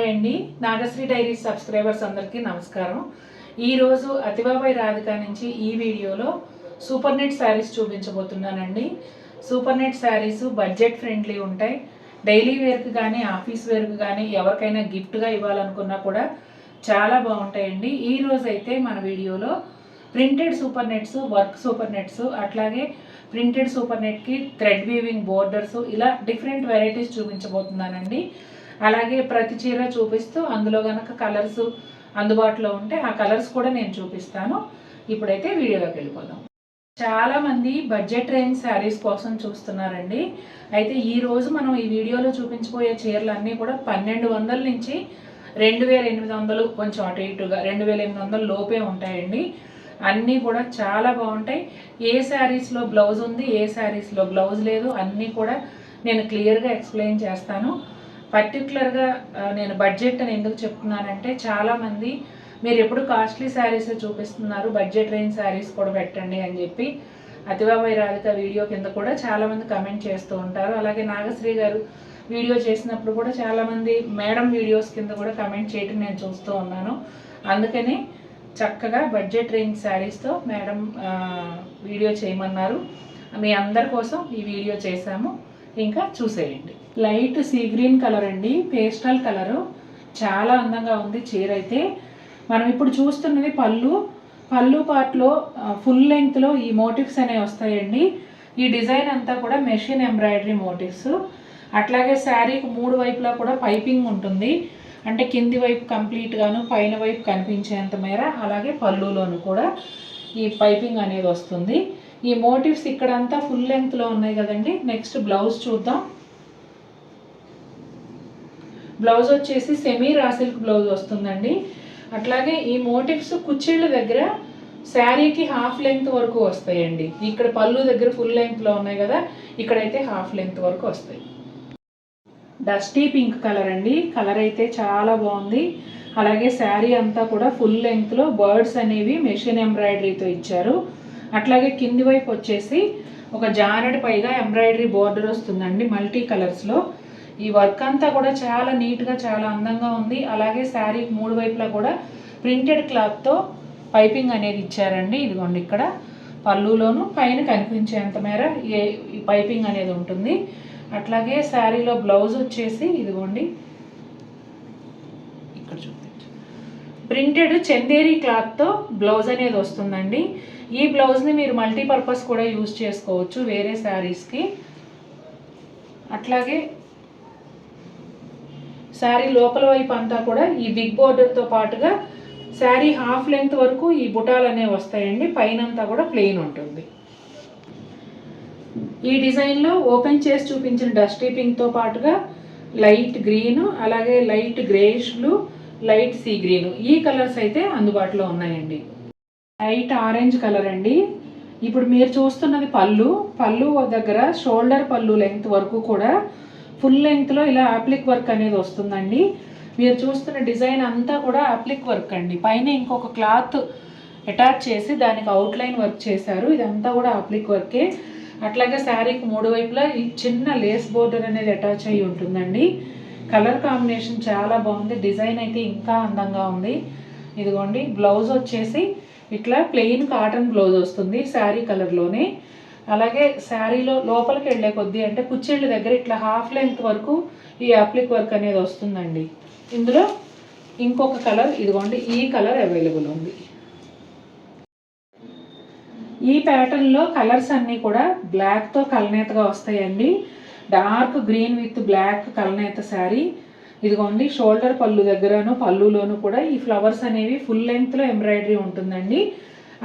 Hi అండి Nagasri dairy subscribers అందరికీ నమస్కారం. ఈరోజు అతిబాబాయ్ రాధిక నుంచి ఈ వీడియోలో super net saris చూపించబోతున్నానండి. Super net sarees budget friendly ఉంటాయి. డైలీ వేర్కి కానీ ఆఫీస్ వేర్కి కానీ ఎవరికైనా గిఫ్ట్గా ఇవ్వాలనుకున్నా కూడా చాలా బాగుంటాయండి. ఈ అయితే మన వీడియోలో printed super nets work super nets అట్లాగే ప్రింటెడ్ సూపర్ నెట్కి థ్రెడ్ వీవింగ్ బోర్డర్స్ ఇలా డిఫరెంట్ వెరైటీస్ చూపించబోతున్నానండి. అలాగే ప్రతి చీర చూపిస్తూ అందులో కనుక కలర్స్ అందుబాటులో ఉంటే ఆ కలర్స్ కూడా నేను చూపిస్తాను. ఇప్పుడైతే వీడియోలోకి వెళ్ళిపోదాం. చాలామంది బడ్జెట్ రేంజ్ శారీస్ కోసం చూస్తున్నారండి. అయితే ఈరోజు మనం ఈ వీడియోలో చూపించబోయే చీరలు అన్నీ కూడా పన్నెండు వందల నుంచి రెండు వేల ఎనిమిది వందలు కొంచెం అటు ఇటుగా రెండు వేల ఎనిమిది వందల లోపే ఉంటాయండి. అన్నీ కూడా చాలా బాగుంటాయి. ఏ శారీస్లో బ్లౌజ్ ఉంది ఏ శారీస్లో బ్లౌజ్ లేదు అన్నీ కూడా నేను క్లియర్గా ఎక్స్ప్లెయిన్ చేస్తాను. పర్టికులర్గా నేను బడ్జెట్ అని ఎందుకు చెప్తున్నానంటే చాలామంది మీరు ఎప్పుడు కాస్ట్లీ శారీస్ చూపిస్తున్నారు బడ్జెట్ రేంజ్ శారీస్ కూడా పెట్టండి అని చెప్పి అతిబాబాయి రాధిక వీడియో కింద కూడా చాలామంది కమెంట్ చేస్తూ ఉంటారు. అలాగే నాగశ్రీ గారు వీడియో చేసినప్పుడు కూడా చాలామంది మేడం వీడియోస్ కింద కూడా కమెంట్ చేయటం నేను చూస్తూ ఉన్నాను. అందుకని చక్కగా బడ్జెట్ రేంజ్ శారీస్తో మేడం వీడియో చేయమన్నారు. మీ అందరి కోసం ఈ వీడియో చేశాము. ఇంకా చూసేయండి. లైట్ సీ గ్రీన్ కలర్ అండి పేస్టల్ కలరు. చాలా అందంగా ఉంది చీర అయితే. మనం ఇప్పుడు చూస్తున్నది పళ్ళు. పళ్ళు పార్ట్లో ఫుల్ లెంగ్త్లో ఈ మోటివ్స్ అనేవి వస్తాయండి. ఈ డిజైన్ అంతా కూడా మెషిన్ ఎంబ్రాయిడరీ మోటివ్స్. అట్లాగే శారీకి మూడు వైపులా కూడా పైపింగ్ ఉంటుంది. అంటే కింది వైపు కంప్లీట్గాను పైన వైపు కనిపించేంత మేర అలాగే పళ్ళులోను కూడా ఈ పైపింగ్ అనేది వస్తుంది. ఈ మోటివ్స్ ఇక్కడంతా ఫుల్ లెంగ్త్లో ఉన్నాయి కదండి. నెక్స్ట్ బ్లౌజ్ చూద్దాం. బ్లౌజ్ వచ్చేసి సెమీ రాసిల్క్ బ్లౌజ్ వస్తుందండి. అట్లాగే ఈ మోటివ్స్ కుచ్చిళ్ళ దగ్గర శారీకి హాఫ్ లెంగ్త్ వరకు వస్తాయండి. ఇక్కడ పళ్ళు దగ్గర ఫుల్ లెంగ్త్లో ఉన్నాయి కదా ఇక్కడైతే హాఫ్ లెంగ్త్ వరకు వస్తాయి. డస్టీ పింక్ కలర్ అండి. కలర్ అయితే చాలా బాగుంది. అలాగే శారీ అంతా కూడా ఫుల్ లెంగ్త్లో బర్డ్స్ అనేవి మెషిన్ ఎంబ్రాయిడరీతో ఇచ్చారు. అట్లాగే కింది వైపు వచ్చేసి ఒక జానెడ్ పైగా ఎంబ్రాయిడరీ బోర్డర్ వస్తుందండి మల్టీ కలర్స్లో. ఈ వర్క్ అంతా కూడా చాలా నీట్గా చాలా అందంగా ఉంది. అలాగే శారీకి మూడు వైపులా కూడా ప్రింటెడ్ క్లాత్తో పైపింగ్ అనేది ఇచ్చారండి. ఇదిగోండి ఇక్కడ పళ్ళులోను పైన కనిపించేంత మేర ఏ ఈ పైపింగ్ అనేది ఉంటుంది. అట్లాగే శారీలో బ్లౌజ్ వచ్చేసి ఇదిగోండి. ఇక్కడ చూపించు. ప్రింటెడ్ చందేరి క్లాత్తో బ్లౌజ్ అనేది వస్తుందండి. ఈ బ్లౌజ్ని మీరు మల్టీపర్పస్ కూడా యూజ్ చేసుకోవచ్చు వేరే శారీస్కి. అట్లాగే శారీ లోపల వైపు అంతా కూడా ఈ బిగ్ బోర్డర్తో పాటుగా శారీ హాఫ్ లెంగ్త్ వరకు ఈ బుటాలు అనేవి వస్తాయండి. పైనంతా కూడా ప్లెయిన్ ఉంటుంది. ఈ డిజైన్లో ఓపెన్ చేసి చూపించిన డస్టీ పింక్తో పాటుగా లైట్ గ్రీన్ అలాగే light greyish blue light sea green. ఈ కలర్స్ అయితే అందుబాటులో ఉన్నాయండి. లైట్ ఆరెంజ్ కలర్ అండి. ఇప్పుడు మీరు చూస్తున్నది పళ్ళు. పళ్ళు దగ్గర షోల్డర్ పళ్ళు లెంగ్త్ వరకు కూడా ఫుల్ లెంగ్త్లో ఇలా అప్లిక్ వర్క్ అనేది వస్తుందండి. మీరు చూస్తున్న డిజైన్ అంతా కూడా అప్లిక్ వర్క్ అండి. పైన ఇంకొక క్లాత్ అటాచ్ చేసి దానికి అవుట్లైన్ వర్క్ చేశారు. ఇదంతా కూడా అప్లిక్ వర్కే అట్లాగే శారీకి మూడు వైపులా ఈ చిన్న లేస్ బోర్డర్ అనేది అటాచ్ అయ్యి ఉంటుందండి. కలర్ కాంబినేషన్ చాలా బాగుంది. డిజైన్ అయితే ఇంకా అందంగా ఉంది. ఇదిగోండి బ్లౌజ్ వచ్చేసి ఇట్లా ప్లెయిన్ కాటన్ బ్లౌజ్ వస్తుంది శారీ కలర్లోనే అలాగే శారీలో లోపలికి వెళ్ళే కొద్దీ అంటే కుచ్చిళ్ళ దగ్గర ఇట్లా హాఫ్ లెంత్ వరకు ఈ అప్లిక్ వర్క్ అనేది వస్తుందండి. ఇందులో ఇంకొక కలర్ ఇదిగోండి ఈ కలర్ అవైలబుల్ ఉంది. ఈ ప్యాటర్న్లో కలర్స్ అన్నీ కూడా బ్లాక్తో కలనేతగా వస్తాయండి. డార్క్ గ్రీన్ విత్ బ్లాక్ కలనేత శారీ. ఇదిగోండి షోల్డర్ పళ్ళు దగ్గరను పళ్ళులోను కూడా ఈ ఫ్లవర్స్ అనేవి ఫుల్ లెంగ్త్లో ఎంబ్రాయిడరీ ఉంటుందండి.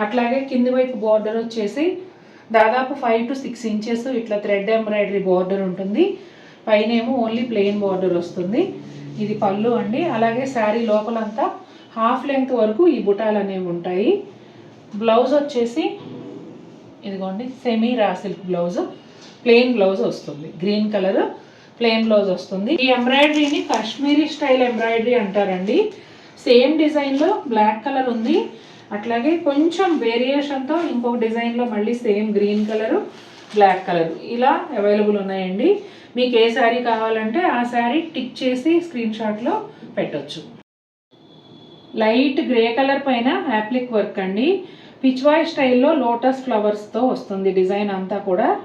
అట్లాగే కింది వైపు బార్డర్ వచ్చేసి దాదాపు ఫైవ్ టు సిక్స్ ఇంచెస్ ఇట్లా థ్రెడ్ ఎంబ్రాయిడరీ బార్డర్ ఉంటుంది. పైన ఏమో ఓన్లీ ప్లెయిన్ బార్డర్ వస్తుంది. ఇది పళ్ళు అండి. అలాగే శారీ లోపలంతా హాఫ్ లెంగ్త్ వరకు ఈ బుటాలు అనేవి ఉంటాయి. బ్లౌజ్ వచ్చేసి ఇదిగోండి semi raw silk blouse plain blouse వస్తుంది. గ్రీన్ కలర్ ప్లెయిన్ బ్లౌజ్ వస్తుంది. ఈ ఎంబ్రాయిడరీని కాశ్మీరీ స్టైల్ ఎంబ్రాయిడరీ అంటారండి. సేమ్ డిజైన్లో బ్లాక్ కలర్ ఉంది. అట్లాగే కొంచెం వేరియేషన్తో ఇంకొక డిజైన్లో మళ్ళీ same green colour black colour ఇలా అవైలబుల్ ఉన్నాయండి. మీకు ఏ శారీ కావాలంటే ఆ శారీ టిక్ చేసి స్క్రీన్ షాట్లో పెట్టొచ్చు. లైట్ గ్రే కలర్ పైన యాప్లిక్ వర్క్ అండి. పిచ్వాయ్ స్టైల్లో లోటస్ ఫ్లవర్స్తో వస్తుంది డిజైన్ అంతా కూడా.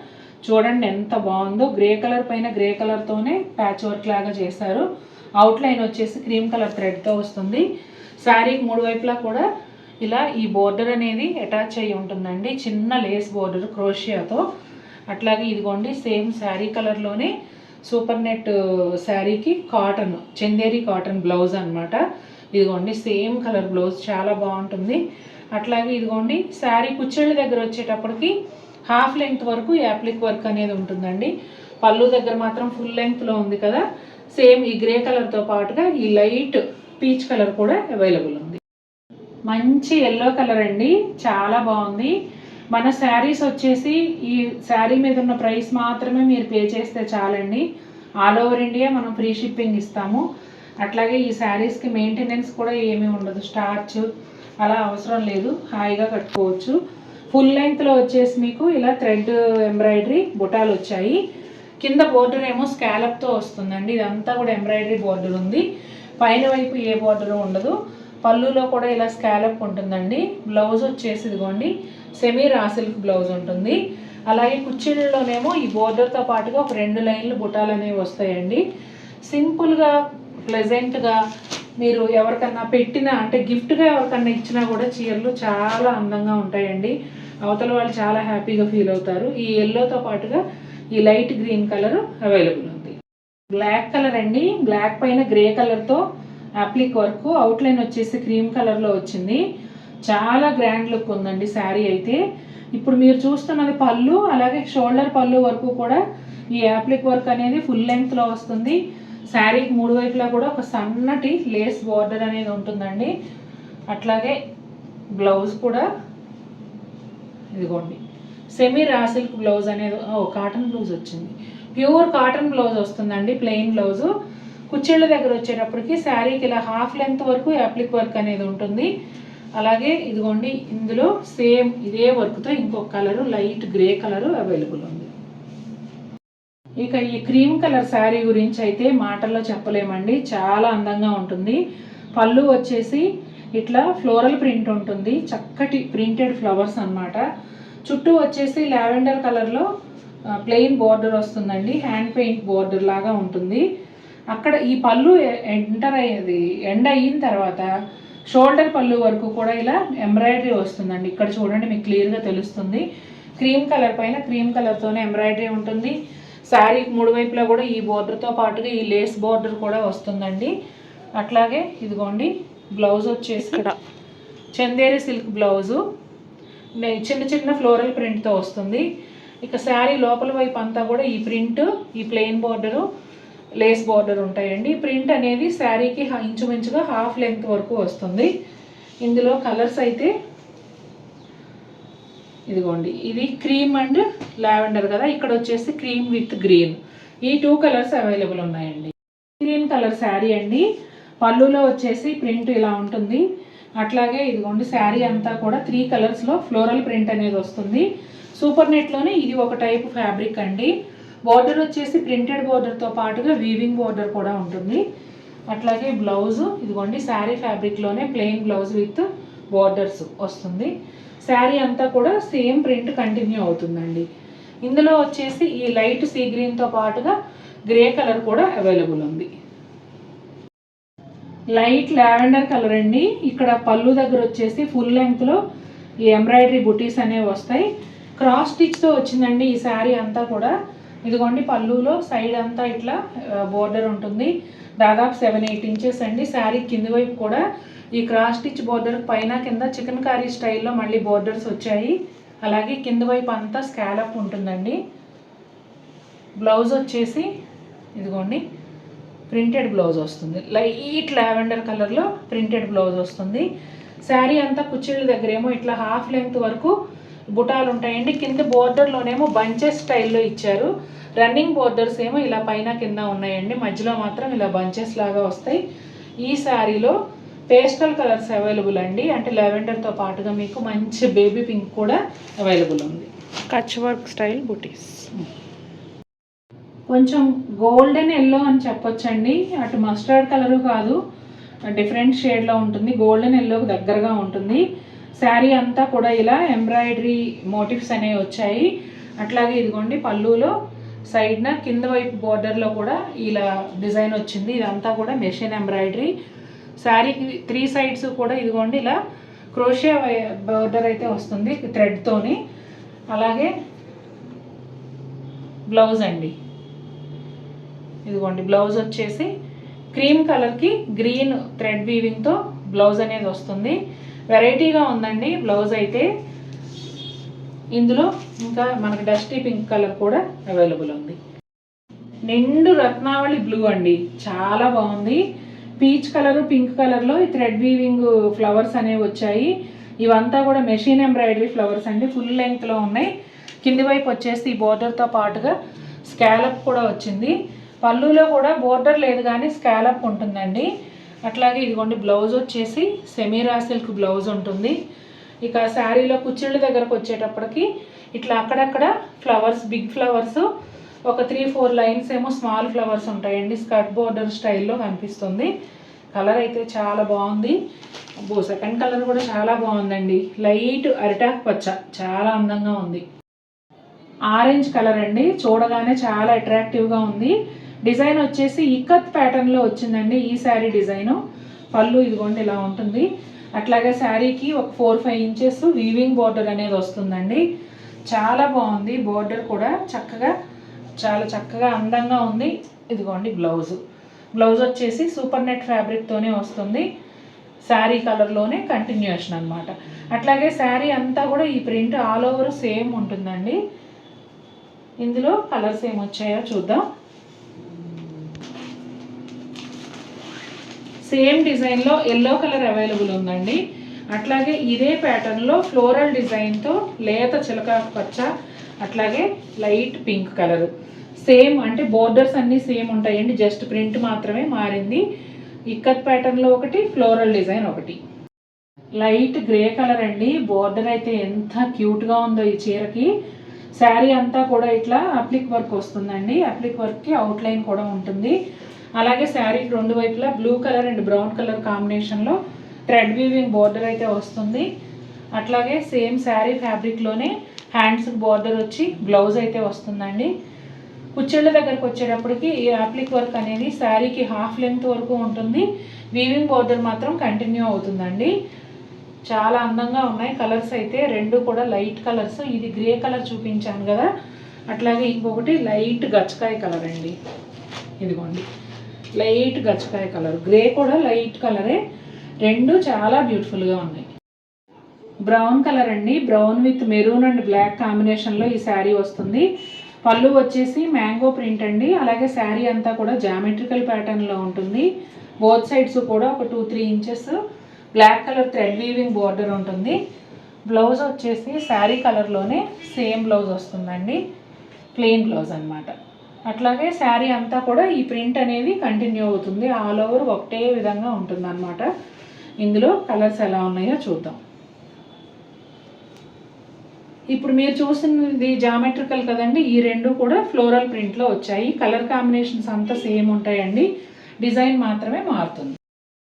చూడండి ఎంత బాగుందో. గ్రే కలర్ పైన గ్రే కలర్తోనే ప్యాచ్ వర్క్ లాగా చేశారు. అవుట్లైన్ వచ్చేసి క్రీమ్ కలర్ థ్రెడ్తో వస్తుంది. శారీకి మూడు వైపులా కూడా ఇలా ఈ బోర్డర్ అనేది అటాచ్ అయ్యి ఉంటుందండి. చిన్న లేస్ బోర్డర్ క్రోషియాతో. అట్లాగే ఇదిగోండి సేమ్ శారీ కలర్లోనే సూపర్ నెట్ శారీకి కాటన్ చందేరి కాటన్ బ్లౌజ్ అనమాట ఇదిగోండి సేమ్ కలర్ బ్లౌజ్ చాలా బాగుంటుంది. అట్లాగే ఇదిగోండి శారీ కుచ్చెళ్ళ దగ్గర వచ్చేటప్పటికి హాఫ్ లెంగ్త్ వరకు యాప్లిక్ వర్క్ అనేది ఉంటుందండి. పళ్ళు దగ్గర మాత్రం ఫుల్ లెంగ్త్లో ఉంది కదా. సేమ్ ఈ గ్రే కలర్తో పాటుగా ఈ లైట్ పీచ్ కలర్ కూడా అవైలబుల్ మంచి ఎల్లో కలర్ అండి. చాలా బాగుంది. మన శారీస్ వచ్చేసి ఈ శారీ మీద ఉన్న ప్రైస్ మాత్రమే మీరు పే చేస్తే చాలండి. ఆల్ ఓవర్ ఇండియా మనం ఫ్రీ షిప్పింగ్ ఇస్తాము. అట్లాగే ఈ శారీస్కి మెయింటెనెన్స్ కూడా ఏమీ ఉండదు. స్టార్చ్ అలా అవసరం లేదు. హాయిగా కట్టుకోవచ్చు. ఫుల్ లెంగ్త్లో వచ్చేసి మీకు ఇలా థ్రెడ్ ఎంబ్రాయిడరీ బుటాలు వచ్చాయి. కింద బోర్డర్ ఏమో స్కాలప్తో వస్తుందండి. ఇదంతా కూడా ఎంబ్రాయిడరీ బోర్డర్ ఉంది. పైన వైపు ఏ బోర్డర్ ఉండదు. పళ్ళులో కూడా ఇలా స్కాలప్ ఉంటుందండి. బ్లౌజ్ వచ్చేసి ఇదిగోండి సెమీ రా సిల్క్ బ్లౌజ్ ఉంటుంది. అలాగే కుర్చీలలోనేమో ఈ బోర్డర్తో పాటుగా ఒక రెండు లైన్లు బుటాలు అనేవి వస్తాయండి. సింపుల్గా ప్లెజెంట్గా మీరు ఎవరికన్నా పెట్టినా అంటే గిఫ్ట్గా ఎవరికన్నా ఇచ్చినా కూడా చీరలు చాలా అందంగా ఉంటాయండి. అవతల వాళ్ళు చాలా హ్యాపీగా ఫీల్ అవుతారు. ఈ ఎల్లోతో పాటుగా ఈ లైట్ గ్రీన్ కలర్ అవైలబుల్ ఉంది. బ్లాక్ కలర్ అండి. బ్లాక్ పైన గ్రే కలర్తో అప్లిక్ వర్క్ అవుట్లైన్ వచ్చేసి క్రీమ్ కలర్లో వచ్చింది. చాలా గ్రాండ్ లుక్ ఉందండి శారీ అయితే. ఇప్పుడు మీరు చూస్తున్నది పళ్ళు అలాగే షోల్డర్ పళ్ళు వరకు కూడా ఈ యాప్లిక్ వర్క్ అనేది ఫుల్ లెంగ్త్లో వస్తుంది. శారీకి మూడు వైపులా కూడా ఒక సన్నటి లేస్ బార్డర్ అనేది ఉంటుందండి. అట్లాగే బ్లౌజ్ కూడా ఇదిగోండి. సెమీ రా సిల్క్ బ్లౌజ్ అనేది ఓ కాటన్ బ్లౌజ్ వచ్చింది. ప్యూర్ కాటన్ బ్లౌజ్ వస్తుందండి ప్లెయిన్ బ్లౌజు కుచ్చిళ్ళ దగ్గర వచ్చేటప్పటికి శారీకి ఇలా హాఫ్ లెంత్ వరకు యాప్లిక్ వర్క్ అనేది ఉంటుంది. అలాగే ఇదిగోండి ఇందులో సేమ్ ఇదే వర్క్తో ఇంకొక colour light grey colour available ఉంది. ఇక ఈ క్రీమ్ కలర్ శారీ గురించి అయితే మాటల్లో చెప్పలేమండి. చాలా అందంగా ఉంటుంది. పళ్ళు వచ్చేసి ఇట్లా ఫ్లోరల్ ప్రింట్ ఉంటుంది. చక్కటి ప్రింటెడ్ ఫ్లవర్స్ అన్నమాట. చుట్టూ వచ్చేసి లావెండర్ కలర్లో ప్లెయిన్ బోర్డర్ వస్తుందండి. హ్యాండ్ పెయింట్ బోర్డర్ లాగా ఉంటుంది. అక్కడ ఈ పళ్ళు ఎంటర్ అయ్యేది ఎండ్ అయిన తర్వాత షోల్డర్ పళ్ళు వరకు కూడా ఇలా ఎంబ్రాయిడరీ వస్తుందండి. ఇక్కడ చూడండి మీకు క్లియర్గా తెలుస్తుంది. క్రీమ్ కలర్ పైన క్రీమ్ కలర్తోనే ఎంబ్రాయిడరీ ఉంటుంది. శారీ మూడు వైపులా కూడా ఈ బోర్డర్తో పాటుగా ఈ లేస్ బోర్డర్ కూడా వస్తుందండి. అట్లాగే ఇదిగోండి బ్లౌజ్ వచ్చేసి ఇక్కడ. చందేరి సిల్క్ బ్లౌజు చిన్న చిన్న ఫ్లోరల్ ప్రింట్తో వస్తుంది. ఇక శారీ లోపల వైపు అంతా కూడా ఈ ప్రింట్ ఈ ప్లెయిన్ బోర్డరు లేస్ బార్డర్ ఉంటాయండి. ప్రింట్ అనేది శారీకి ఇంచుమించుగా హాఫ్ లెంత్ వరకు వస్తుంది. ఇందులో కలర్స్ అయితే ఇదిగోండి. ఇది క్రీమ్ అండ్ లావెండర్ కదా. ఇక్కడ వచ్చేసి క్రీమ్ విత్ గ్రీన్ ఈ టూ కలర్స్ అవైలబుల్ ఉన్నాయండి. గ్రీన్ కలర్ శారీ అండి. పళ్ళులో వచ్చేసి ప్రింట్ ఇలా ఉంటుంది. అట్లాగే ఇదిగోండి శారీ అంతా కూడా త్రీ కలర్స్లో ఫ్లోరల్ ప్రింట్ అనేది వస్తుంది. సూపర్ నెట్లోనే ఇది ఒక టైప్ ఫ్యాబ్రిక్ అండి. బార్డర్ వచ్చేసి ప్రింటెడ్ బార్డర్తో పాటుగా వీవింగ్ బార్డర్ కూడా ఉంటుంది. అట్లాగే బ్లౌజ్ ఇదిగోండి శారీ ఫ్యాబ్రిక్లోనే ప్లెయిన్ బ్లౌజ్ విత్ బార్డర్స్ వస్తుంది. శారీ అంతా కూడా సేమ్ ప్రింట్ కంటిన్యూ అవుతుందండి. ఇందులో వచ్చేసి ఈ లైట్ సీ గ్రీన్తో పాటుగా గ్రే కలర్ కూడా అవైలబుల్ ఉంది. లైట్ లావెండర్ కలర్ అండి. ఇక్కడ పళ్ళు దగ్గర వచ్చేసి ఫుల్ లెంగ్త్లో ఈ ఎంబ్రాయిడరీ బుటీస్ అనేవి వస్తాయి. క్రాస్ స్టిచ్తో వచ్చిందండి ఈ శారీ అంతా కూడా. ఇదిగోండి పళ్ళులో సైడ్ అంతా ఇట్లా బోర్డర్ ఉంటుంది. దాదాపు సెవెన్ ఎయిట్ ఇంచెస్ అండి. శారీ కింది వైపు కూడా ఈ క్రాస్ స్టిచ్ బోర్డర్ పైన కింద చికెన్ కర్రీ స్టైల్లో మళ్ళీ బోర్డర్స్ వచ్చాయి. అలాగే కింది వైపు అంతా స్కాలప్ ఉంటుందండి. బ్లౌజ్ వచ్చేసి ఇదిగోండి ప్రింటెడ్ బ్లౌజ్ వస్తుంది. లైట్ లావెండర్ కలర్లో ప్రింటెడ్ బ్లౌజ్ వస్తుంది. శారీ అంతా కుచ్చిళ్ళ దగ్గర ఏమో ఇట్లా హాఫ్ లెంగ్త్ వరకు బుటాలు ఉంటాయండి కింద బోర్డర్లోనేమో బంచెస్ స్టైల్లో ఇచ్చారు. రన్నింగ్ బోర్డర్స్ ఏమో ఇలా పైన కింద ఉన్నాయండి. మధ్యలో మాత్రం ఇలా బంచెస్ లాగా వస్తాయి. ఈ శారీలో పేస్టల్ కలర్స్ అవైలబుల్ అండి. అంటే లెవెండర్తో పాటుగా మీకు మంచి బేబీ పింక్ కూడా అవైలబుల్ ఉంది. కచ్ వర్క్ స్టైల్ బుటీస్. కొంచెం గోల్డెన్ ఎల్లో అని చెప్పొచ్చండి. అటు మస్టర్డ్ కలరు కాదు. డిఫరెంట్ షేడ్లో ఉంటుంది. గోల్డెన్ ఎల్లోకి దగ్గరగా ఉంటుంది. శారీ అంతా కూడా ఇలా ఎంబ్రాయిడరీ మోటివ్స్ అనేవి వచ్చాయి. అట్లాగే ఇదిగోండి పళ్ళులో సైడ్న కింద వైపు బోర్డర్లో కూడా ఇలా డిజైన్ వచ్చింది. ఇదంతా కూడా మెషిన్ ఎంబ్రాయిడరీ. శారీకి త్రీ సైడ్స్ కూడా ఇదిగోండి ఇలా క్రోషియా బోర్డర్ అయితే వస్తుంది థ్రెడ్తోని అలాగే బ్లౌజ్ అండి. ఇదిగోండి బ్లౌజ్ వచ్చేసి క్రీమ్ కలర్కి గ్రీన్ థ్రెడ్ వీవింగ్తో బ్లౌజ్ అనేది వస్తుంది. వెరైటీగా ఉందండి బ్లౌజ్ అయితే. ఇందులో ఇంకా మనకి డస్టీ పింక్ కలర్ కూడా అవైలబుల్ ఉంది. నిండు రత్నావళి బ్లూ అండి చాలా బాగుంది. పీచ్ కలర్ పింక్ కలర్లో ఈ థ్రెడ్ వీవింగ్ ఫ్లవర్స్ అనేవి వచ్చాయి. ఇవంతా కూడా మెషిన్ ఎంబ్రాయిడరీ ఫ్లవర్స్ అండి ఫుల్ లెంగ్త్లో ఉన్నాయి. కింది వైపు వచ్చేసి ఈ బోర్డర్తో పాటుగా స్కాలప్ కూడా వచ్చింది. పళ్ళులో కూడా బోర్డర్ లేదు కానీ స్కాలప్ ఉంటుందండి. అట్లాగే ఇదిగోండి బ్లౌజ్ వచ్చేసి సెమీరా సిల్క్ బ్లౌజ్ ఉంటుంది. ఇక శారీలో కుచ్చిళ్ళ దగ్గరకు వచ్చేటప్పటికి ఇట్లా అక్కడక్కడ ఫ్లవర్స్ బిగ్ ఫ్లవర్స్ ఒక త్రీ ఫోర్ లైన్స్ ఏమో స్మాల్ ఫ్లవర్స్ ఉంటాయండి. స్కర్ట్ బోర్డర్ స్టైల్లో కనిపిస్తుంది. కలర్ అయితే చాలా బాగుంది. అబ్బో సెకండ్ కలర్ కూడా చాలా బాగుందండి. లైట్ అరిటాక్ పచ్చ చాలా అందంగా ఉంది. ఆరెంజ్ కలర్ అండి. చూడగానే చాలా అట్రాక్టివ్గా ఉంది. డిజైన్ వచ్చేసి ఇక్కత్ ప్యాటర్న్లో వచ్చిందండి. ఈ శారీ డిజైను. పళ్ళు ఇదిగోండి ఇలా ఉంటుంది. అట్లాగే శారీకి ఒక four five inches weaving border అనేది వస్తుందండి. చాలా బాగుంది. బార్డర్ కూడా చక్కగా చాలా చక్కగా అందంగా ఉంది. ఇదిగోండి బ్లౌజ్ బ్లౌజ్ వచ్చేసి సూపర్ నెట్ ఫ్యాబ్రిక్తోనే వస్తుంది. శారీ కలర్లోనే కంటిన్యూషన్ అనమాట అట్లాగే శారీ అంతా కూడా ఈ ప్రింట్ ఆల్ ఓవర్ సేమ్ ఉంటుందండి. ఇందులో కలర్స్ ఏమొచ్చాయో వచ్చాయో చూద్దాం. సేమ్ డిజైన్లో ఎల్లో కలర్ అవైలబుల్ ఉందండి. అట్లాగే ఇదే ప్యాటర్న్లో ఫ్లోరల్ డిజైన్తో లేత చిలక పచ్చ అట్లాగే లైట్ పింక్ కలర్. సేమ్ అంటే బోర్డర్స్ అన్నీ సేమ్ ఉంటాయండి జస్ట్ ప్రింట్ మాత్రమే మారింది. ఇక్కత్ ప్యాటర్న్లో ఒకటి ఫ్లోరల్ డిజైన్ ఒకటి. లైట్ గ్రే కలర్ అండి. బోర్డర్ అయితే ఎంత క్యూట్గా ఉందో ఈ చీరకి. శారీ అంతా కూడా ఇట్లా అప్లిక్ వర్క్ వస్తుందండి. అప్లిక్ వర్క్కి అవుట్లైన్ కూడా ఉంటుంది. అలాగే శారీకి రెండు వైపులా blue colour and brown colour కాంబినేషన్లో థ్రెడ్ వీవింగ్ బార్డర్ అయితే వస్తుంది. అట్లాగే సేమ్ శారీ ఫ్యాబ్రిక్లోనే హ్యాండ్స్కి బార్డర్ వచ్చి బ్లౌజ్ అయితే వస్తుందండి. కుచ్చెళ్ళ దగ్గరకు వచ్చేటప్పటికి ఈ యాప్లిక్ వర్క్ అనేది శారీకి హాఫ్ లెంత్ వరకు ఉంటుంది. వీవింగ్ బార్డర్ మాత్రం కంటిన్యూ అవుతుందండి. చాలా అందంగా ఉన్నాయి. కలర్స్ అయితే రెండు కూడా లైట్ కలర్స్ ఇది గ్రే కలర్ చూపించాను కదా. అట్లాగే ఇంకొకటి లైట్ గచ్చకాయ కలర్ అండి. ఇదిగోండి. లైట్ గచ్చకాయ కలర్. గ్రే కూడా లైట్ కలరే. రెండు చాలా బ్యూటిఫుల్గా ఉన్నాయి. బ్రౌన్ కలర్ అండి. Brown with maroon and black కాంబినేషన్లో ఈ శారీ వస్తుంది. పళ్ళు వచ్చేసి మ్యాంగో ప్రింట్ అండి. అలాగే శారీ అంతా కూడా జామెట్రికల్ ప్యాటర్న్లో ఉంటుంది. బోత్ సైడ్స్ కూడా ఒక two three inches black colour thread weaving border ఉంటుంది. బ్లౌజ్ వచ్చేసి శారీ కలర్లోనే సేమ్ బ్లౌజ్ వస్తుందండి. ప్లెయిన్ బ్లౌజ్ అన్నమాట. అట్లాగే శారీ అంతా కూడా ఈ ప్రింట్ అనేది కంటిన్యూ అవుతుంది. ఆల్ ఓవర్ ఒకటే విధంగా ఉంటుంది అనమాట ఇందులో కలర్స్ ఎలా ఉన్నాయో చూద్దాం. ఇప్పుడు మీరు చూసినది జామెట్రికల్ కదండి. ఈ రెండు కూడా ఫ్లోరల్ ప్రింట్లో వచ్చాయి. కలర్ కాంబినేషన్స్ అంతా సేమ్ ఉంటాయండి. డిజైన్ మాత్రమే మారుతుంది.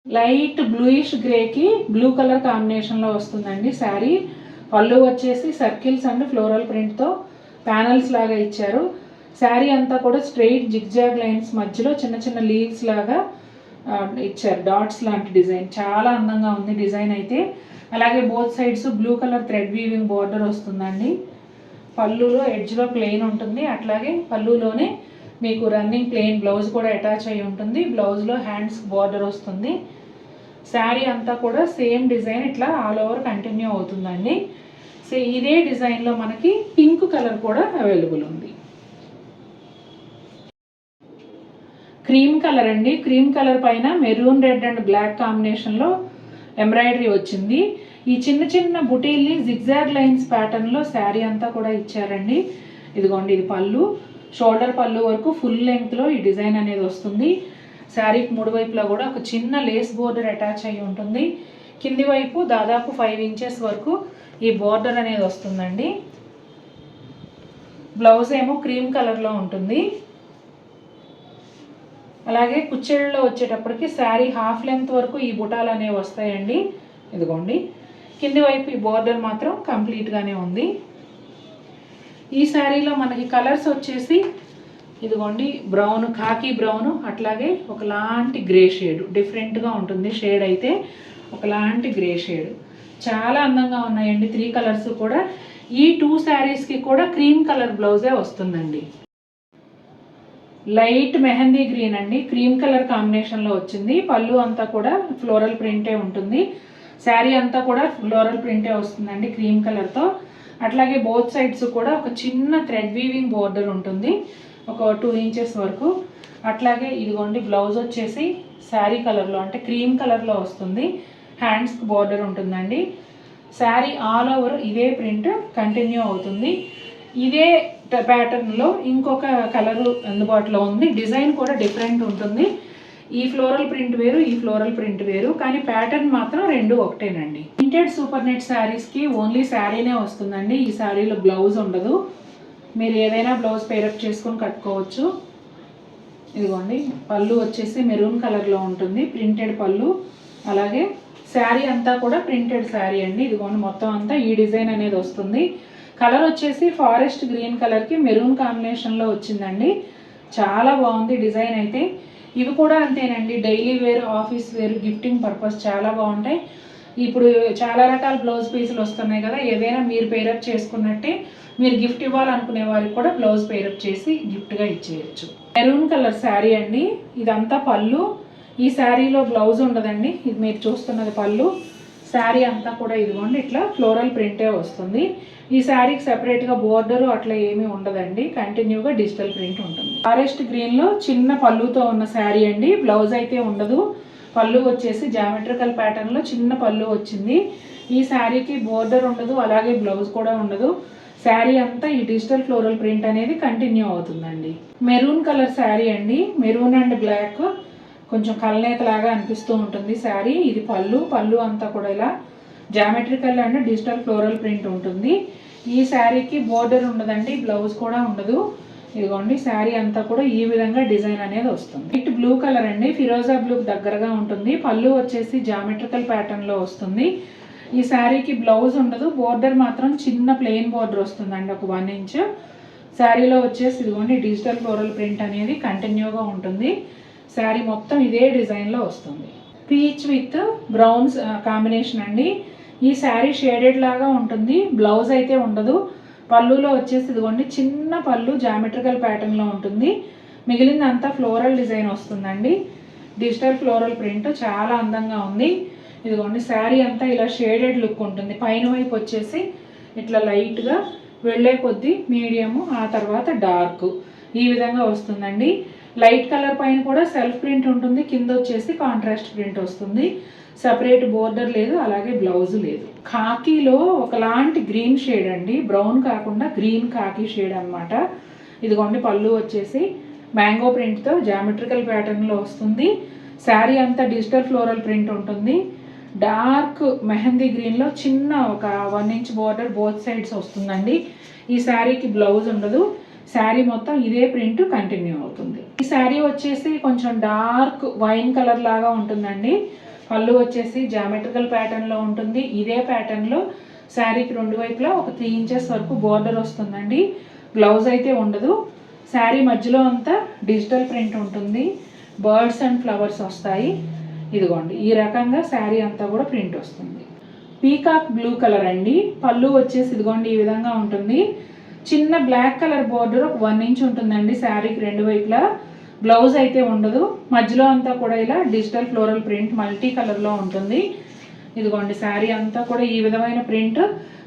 లైట్ బ్లూయిష్ గ్రేకి బ్లూ కలర్ కాంబినేషన్లో వస్తుందండి శారీ. పళ్ళు వచ్చేసి సర్కిల్స్ అండ్ ఫ్లోరల్ ప్రింట్తో ప్యానల్స్ లాగా ఇచ్చారు. శారీ అంతా కూడా స్ట్రెయిట్ జిగ్జాగ్ లైన్స్ మధ్యలో చిన్న చిన్న లీవ్స్ లాగా ఇచ్చారు. డాట్స్ లాంటి డిజైన్. చాలా అందంగా ఉంది డిజైన్ అయితే. అలాగే both sides blue colour thread weaving border వస్తుందండి. పళ్ళులో ఎడ్జ్లో ప్లెయిన్ ఉంటుంది. అట్లాగే పళ్ళులోనే మీకు రన్నింగ్ ప్లెయిన్ బ్లౌజ్ కూడా అటాచ్ అయి ఉంటుంది. బ్లౌజ్లో హ్యాండ్స్ బార్డర్ వస్తుంది. శారీ అంతా కూడా సేమ్ డిజైన్ ఇట్లా ఆల్ ఓవర్ కంటిన్యూ అవుతుందండి. సో ఇదే డిజైన్లో మనకి పింక్ కలర్ కూడా అవైలబుల్ ఉంది. క్రీమ్ కలర్ అండి. క్రీమ్ కలర్ పైన మెరూన్ రెడ్ అండ్ బ్లాక్ కాంబినేషన్లో ఎంబ్రాయిడరీ వచ్చింది. ఈ చిన్న చిన్న బుటీల్ని జిగ్జాగ్ లైన్స్ ప్యాటర్న్లో శారీ అంతా కూడా ఇచ్చారండి. ఇదిగోండి ఇది పళ్ళు. షోల్డర్ పళ్ళు వరకు ఫుల్ లెంగ్త్లో ఈ డిజైన్ అనేది వస్తుంది. శారీకి మూడు వైపులా కూడా ఒక చిన్న లేస్ బోర్డర్ అటాచ్ అయి ఉంటుంది. కింది వైపు దాదాపు ఫైవ్ ఇంచెస్ వరకు ఈ బోర్డర్ అనేది వస్తుందండి. బ్లౌజ్ ఏమో క్రీమ్ కలర్లో ఉంటుంది. అలాగే కుచ్చెళ్ళలో వచ్చేటప్పటికి శారీ హాఫ్ లెంత్ వరకు ఈ బుటాలు అనేవి వస్తాయండి. ఇదిగోండి. కింది వైపు ఈ బోర్డర్ మాత్రం కంప్లీట్గానే ఉంది. ఈ శారీలో మనకి కలర్స్ వచ్చేసి ఇదిగోండి బ్రౌన్ ఖాకీ బ్రౌన్ అట్లాగే ఒకలాంటి గ్రే షేడ్. డిఫరెంట్గా ఉంటుంది షేడ్ అయితే ఒకలాంటి గ్రే షేడ్. చాలా అందంగా ఉన్నాయండి త్రీ కలర్స్ కూడా. ఈ టూ శారీస్కి కూడా క్రీమ్ కలర్ బ్లౌజే వస్తుందండి. లైట్ మెహందీ గ్రీన్ అండి. క్రీమ్ కలర్ కాంబినేషన్లో వచ్చింది. పళ్ళు అంతా కూడా ఫ్లోరల్ ప్రింటే ఉంటుంది. శారీ అంతా కూడా ఫ్లోరల్ ప్రింటే వస్తుందండి క్రీమ్ కలర్తో అట్లాగే బోత్ సైడ్స్ కూడా ఒక చిన్న థ్రెడ్ వీవింగ్ బోర్డర్ ఉంటుంది. ఒక టూ ఇంచెస్ వరకు. అట్లాగే ఇదిగోండి బ్లౌజ్ వచ్చేసి శారీ కలర్లో అంటే క్రీమ్ కలర్లో వస్తుంది. హ్యాండ్స్కి బోర్డర్ ఉంటుందండి. శారీ ఆల్ ఓవర్ ఇదే ప్రింట్ కంటిన్యూ అవుతుంది. ఇదే ప్యాటర్న్లో ఇంకొక కలరు అందుబాటులో ఉంది. డిజైన్ కూడా డిఫరెంట్ ఉంటుంది. ఈ ఫ్లోరల్ ప్రింట్ వేరు ఈ ఫ్లోరల్ ప్రింట్ వేరు. కానీ ప్యాటర్న్ మాత్రం రెండు ఒకటేనండి. ప్రింటెడ్ సూపర్ నెట్ శారీస్కి ఓన్లీ శారీనే వస్తుందండి. ఈ శారీలో బ్లౌజ్ ఉండదు. మీరు ఏదైనా బ్లౌజ్ పేరప్ చేసుకొని కట్టుకోవచ్చు. ఇదిగోండి పళ్ళు వచ్చేసి మెరూన్ కలర్లో ఉంటుంది. ప్రింటెడ్ పళ్ళు. అలాగే శారీ అంతా కూడా ప్రింటెడ్ శారీ అండి. ఇదిగోండి మొత్తం అంతా ఈ డిజైన్ అనేది వస్తుంది. కలర్ వచ్చేసి ఫారెస్ట్ గ్రీన్ కలర్కి మెరూన్ కాంబినేషన్లో వచ్చిందండి. చాలా బాగుంది డిజైన్ అయితే. ఇవి కూడా అంతేనండి. Daily wear office wear gifting purpose చాలా బాగుంటాయి. ఇప్పుడు చాలా రకాల బ్లౌజ్ పీసులు వస్తున్నాయి కదా. ఏదైనా మీరు పేరప్ చేసుకున్నట్టే మీరు గిఫ్ట్ ఇవ్వాలనుకునే వారికి కూడా బ్లౌజ్ పేరప్ చేసి గిఫ్ట్గా ఇచ్చేయచ్చు. మెరూన్ కలర్ శారీ అండి. ఇదంతా పళ్ళు. ఈ శారీలో బ్లౌజ్ ఉండదండి. ఇది మీరు చూస్తున్నది పళ్ళు. శారీ అంతా కూడా ఇదిగోండి ఇట్లా ఫ్లోరల్ ప్రింటే వస్తుంది. ఈ శారీకి సెపరేట్గా బోర్డర్ అట్లా ఏమీ ఉండదండి. కంటిన్యూగా డిజిటల్ ప్రింట్ ఉంటుంది. ఫారెస్ట్ గ్రీన్లో చిన్న పళ్ళుతో ఉన్న శారీ అండి. బ్లౌజ్ అయితే ఉండదు. పళ్ళు వచ్చేసి జామెట్రికల్ ప్యాటర్న్లో చిన్న పళ్ళు వచ్చింది. ఈ శారీకి బోర్డర్ ఉండదు అలాగే బ్లౌజ్ కూడా ఉండదు. శారీ అంతా ఈ డిజిటల్ ఫ్లోరల్ ప్రింట్ అనేది కంటిన్యూ అవుతుందండి. మెరూన్ కలర్ శారీ అండి. మెరూన్ అండ్ బ్లాక్ కొంచెం కలనేత లాగా అనిపిస్తూ ఉంటుంది శారీ. ఇది పళ్ళు. పళ్ళు అంతా కూడా ఇలా geometrical and digital floral print ఉంటుంది. ఈ శారీకి బోర్డర్ ఉండదండి బ్లౌజ్ కూడా ఉండదు. ఇదిగోండి శారీ అంతా కూడా ఈ విధంగా డిజైన్ అనేది వస్తుంది. ఇట్ బ్లూ కలర్ అండి. ఫిరోజా బ్లూ దగ్గరగా ఉంటుంది. పళ్ళు వచ్చేసి జామెట్రికల్ ప్యాటర్న్లో వస్తుంది. ఈ శారీకి బ్లౌజ్ ఉండదు. బోర్డర్ మాత్రం చిన్న ప్లెయిన్ బోర్డర్ వస్తుందండి ఒక వన్ ఇంచ్ శారీలో వచ్చేసి ఇదిగోండి డిజిటల్ ఫ్లోరల్ ప్రింట్ అనేది కంటిన్యూగా ఉంటుంది. శారీ మొత్తం ఇదే డిజైన్లో వస్తుంది. పీచ్ విత్ బ్రౌన్స్ కాంబినేషన్ అండి. ఈ శారీ షేడెడ్ లాగా ఉంటుంది. బ్లౌజ్ అయితే ఉండదు. పళ్ళులో వచ్చేసి ఇదిగోండి చిన్న పళ్ళు జామెట్రికల్ ప్యాటర్న్లో ఉంటుంది. మిగిలిందంతా ఫ్లోరల్ డిజైన్ వస్తుందండి. డిజిటల్ ఫ్లోరల్ ప్రింట్ చాలా అందంగా ఉంది. ఇదిగోండి శారీ అంతా ఇలా షేడెడ్ లుక్ ఉంటుంది. పైన వైపు వచ్చేసి ఇట్లా లైట్గా వెళ్ళే కొద్దీ మీడియము ఆ తర్వాత డార్క్ ఈ విధంగా వస్తుందండి. లైట్ కలర్ పైన కూడా సెల్ఫ్ ప్రింట్ ఉంటుంది. కింద వచ్చేసి కాంట్రాస్ట్ ప్రింట్ వస్తుంది. సపరేట్ బోర్డర్ లేదు అలాగే బ్లౌజ్ లేదు. కాకీలో ఒకలాంటి గ్రీన్ షేడ్ అండి. బ్రౌన్ కాకుండా గ్రీన్ కాకీ షేడ్ అన్నమాట. ఇదిగోండి పళ్ళు వచ్చేసి మ్యాంగో ప్రింట్తో జామెట్రికల్ ప్యాటర్న్లో వస్తుంది. శారీ అంతా డిజిటల్ ఫ్లోరల్ ప్రింట్ ఉంటుంది. డార్క్ మెహందీ గ్రీన్లో చిన్న ఒక one inch border both sides వస్తుందండి. ఈ శారీకి బ్లౌజ్ ఉండదు. శారీ మొత్తం ఇదే ప్రింట్ కంటిన్యూ అవుతుంది. ఈ శారీ వచ్చేసి కొంచెం డార్క్ వైన్ కలర్ లాగా ఉంటుందండి. పళ్ళు వచ్చేసి జామెట్రికల్ ప్యాటర్న్లో ఉంటుంది. ఇదే ప్యాటర్న్లో శారీకి రెండు వైపులా ఒక త్రీ ఇంచెస్ వరకు బోర్డర్ వస్తుందండి. బ్లౌజ్ అయితే ఉండదు. శారీ మధ్యలో అంతా డిజిటల్ ప్రింట్ ఉంటుంది. బర్డ్స్ అండ్ ఫ్లవర్స్ వస్తాయి. ఇదిగోండి ఈ రకంగా శారీ అంతా కూడా ప్రింట్ వస్తుంది. పీకాక్ బ్లూ కలర్ అండి. పళ్ళు వచ్చేసి ఇదిగోండి ఈ విధంగా ఉంటుంది. చిన్న బ్లాక్ కలర్ బోర్డర్ ఒక వన్ ఇంచ్ ఉంటుందండి శారీకి రెండు వైపులా. బ్లౌజ్ అయితే ఉండదు. మధ్యలో అంతా కూడా ఇలా డిజిటల్ ఫ్లోరల్ ప్రింట్ మల్టీ కలర్లో ఉంటుంది. ఇదిగోండి శారీ అంతా కూడా ఈ విధమైన ప్రింట్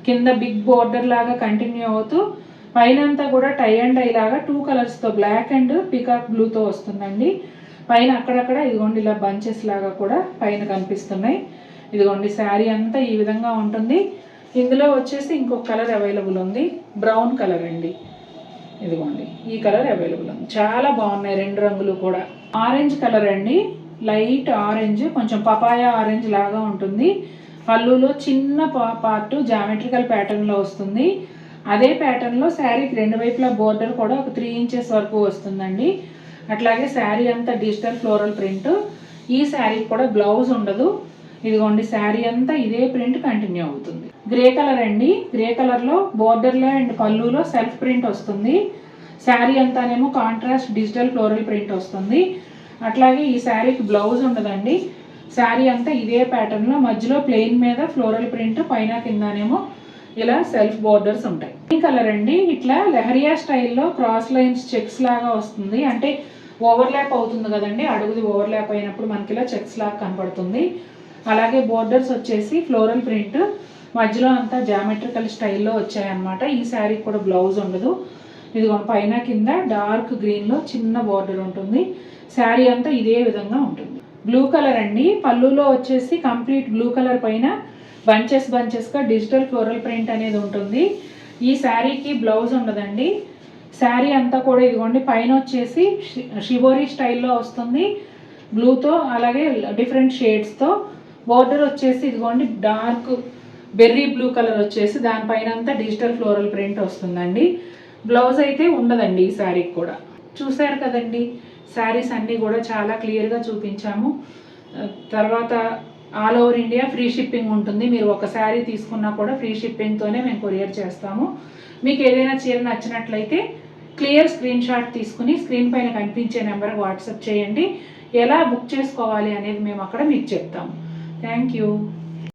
కింద బిగ్ బోర్డర్ లాగా కంటిన్యూ అవుతూ పైన అంతా కూడా టై అండ్ డై లాగా టూ కలర్స్తో బ్లాక్ అండ్ పికాక్ బ్లూతో వస్తుందండి. పైన అక్కడక్కడ ఇదిగోండి ఇలా బంచెస్ లాగా కూడా పైన కనిపిస్తున్నాయి. ఇదిగోండి శారీ అంతా ఈ విధంగా ఉంటుంది. ఇందులో వచ్చేసి ఇంకొక కలర్ అవైలబుల్ ఉంది. బ్రౌన్ కలర్ అండి. ఇదిగోండి. ఈ కలర్ అవైలబుల్ ఉంది. చాలా బాగున్నాయి రెండు రంగులు కూడా. ఆరెంజ్ కలర్ అండి. లైట్ ఆరెంజ్ కొంచెం పపాయ ఆరెంజ్ లాగా ఉంటుంది. పళ్ళులో చిన్న పా- పార్ట్ జామెట్రికల్ ప్యాటర్న్లో వస్తుంది. అదే ప్యాటర్న్లో శారీకి రెండు వైపులా బోర్డర్ కూడా ఒక త్రీ ఇంచెస్ వరకు వస్తుందండి. అట్లాగే శారీ అంతా డిజిటల్ ఫ్లోరల్ ప్రింట్. ఈ శారీకి కూడా బ్లౌజ్ ఉండదు. ఇదిగోండి శారీ అంతా ఇదే ప్రింట్ కంటిన్యూ అవుతుంది. గ్రే కలర్ అండి. గ్రే కలర్లో బోర్డర్లో అండ్ పళ్ళులో సెల్ఫ్ ప్రింట్ వస్తుంది. శారీ అంతానేమో కాంట్రాస్ట్ డిజిటల్ ఫ్లోరల్ ప్రింట్ వస్తుంది. అట్లాగే ఈ శారీకి బ్లౌజ్ ఉండదండి. శారీ అంతా ఇదే ప్యాటర్న్లో మధ్యలో ప్లెయిన్ మీద ఫ్లోరల్ ప్రింట్ పైన కిందనేమో ఇలా సెల్ఫ్ బోర్డర్స్ ఉంటాయి. ఈ కలర్ అండి. ఇట్లా లెహరియా స్టైల్లో క్రాస్ లైన్స్ చెక్స్ లాగా వస్తుంది. అంటే ఓవర్లాప్ అవుతుంది కదండి. అడుగుది ఓవర్లాప్ అయినప్పుడు మనకి ఇలా చెక్స్ లాగా కనపడుతుంది. అలాగే బోర్డర్స్ వచ్చేసి ఫ్లోరల్ ప్రింట్. మధ్యలో అంతా జామెట్రికల్ స్టైల్లో వచ్చాయన్నమాట. ఈ శారీకి కూడా బ్లౌజ్ ఉండదు. ఇదిగో పైన కింద డార్క్ గ్రీన్లో చిన్న బార్డర్ ఉంటుంది. శారీ అంతా ఇదే విధంగా ఉంటుంది. బ్లూ కలర్ అండి. పళ్ళులో వచ్చేసి కంప్లీట్ బ్లూ కలర్ పైన బంచెస్ బంచెస్గా డిజిటల్ ఫ్లోరల్ ప్రింట్ అనేది ఉంటుంది. ఈ శారీకి బ్లౌజ్ ఉండదండి. శారీ అంతా కూడా ఇదిగోండి పైన వచ్చేసి షి- స్టైల్లో వస్తుంది. బ్లూతో అలాగే డిఫరెంట్ షేడ్స్తో బోర్డర్ వచ్చేసి ఇదిగోండి డార్క్ బెర్రీ బ్లూ కలర్ వచ్చేసి దానిపైన అంతా డిజిటల్ ఫ్లోరల్ ప్రింట్ వస్తుందండి. బ్లౌజ్ అయితే ఉండదండి ఈ శారీకి కూడా. చూశారు కదండి శారీస్ అన్నీ కూడా చాలా క్లియర్గా చూపించాము. తర్వాత all over India free shipping ఉంటుంది. మీరు ఒక శారీ తీసుకున్నా కూడా ఫ్రీ షిప్పింగ్తోనే మేము కొరియర్ చేస్తాము. మీకు ఏదైనా చీర నచ్చినట్లయితే క్లియర్ స్క్రీన్ షాట్ తీసుకుని స్క్రీన్ పైన కనిపించే నెంబర్కి వాట్సాప్ చేయండి. ఎలా బుక్ చేసుకోవాలి అనేది మేము అక్కడ మీకు చెప్తాము. Thank you.